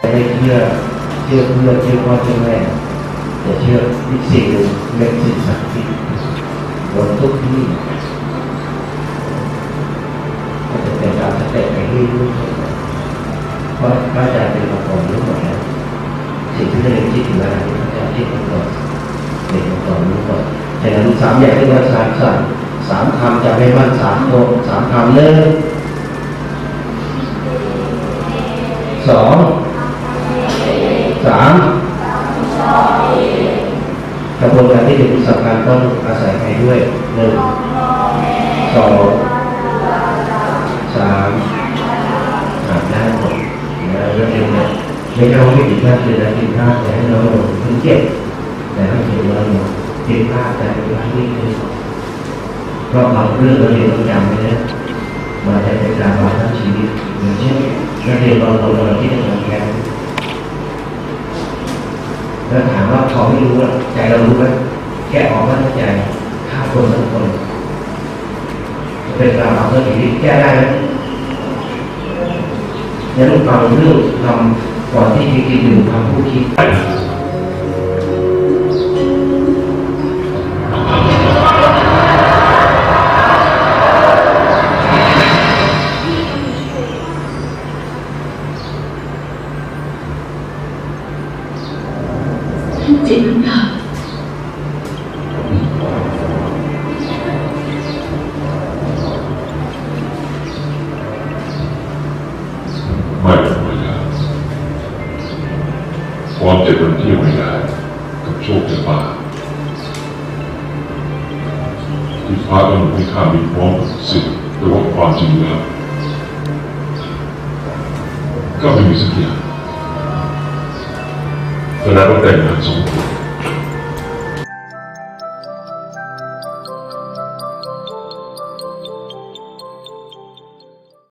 ได้เชื่อเชื่อเพื่อเชื่อพ่อเชื่อแม่แต่เชื่ออีกสิ่งหนึ่งเรื่องสิ่งศักดิ์สิทธิ์บนทุกที่ก็จะเป็นการสเต็ปไปเรื่อยๆเพราะพระอาจารย์เป็นมาก่อนรู้หมดแล้วสิ่งที่เราเรียนคิดถึงอะไรพระอาจารย์คิดมาก่อนเด็กมาก่อนรู้ก่อนฉะนั้นสามอย่างที่ว่าสามสั่นสามคำจะไม่มั่นสามโคสามคำเลยสอง สามกระบวนการที่เป็นสำคัญต้องอาศัยใครด้วยหนึ่งสองสามอาบน้ำหมดนะเรื่องนี้นะไม่ต้องไม่ผิดพลาดเลยนะผิดพลาดแต่ให้เราลงถึงเจ็บแต่ให้เห็นเราลงผิดพลาดแต่เป็นพลาดที่คือเพราะบางเรื่องเราเรียนต้องจำไว้นะมาได้เป็นการวางทั้งชีวิตอย่างเช่นนักเรียนบางคนเราที่ทำงาน แล้วถามว่าพอไม่รู้ใจเรารู้ไหมแก้ออกมาใจฆ่าคนสักคนเป็นราวางทั้งชีวิตแก้ได้ไหมยังต้องฟังเรื่องทำก่อนที่จะกินดื่งคำพูดคิด ท่านเจนนาไม่ธรรมดาความเจ็บมันเที่ยวไม่ได้กับโชคชะตาที่พระต้องให้ข้ามีพร้อมสิ่งแต่ว่าความจริงแล้วก็ไม่มีสักอย่าง ขณ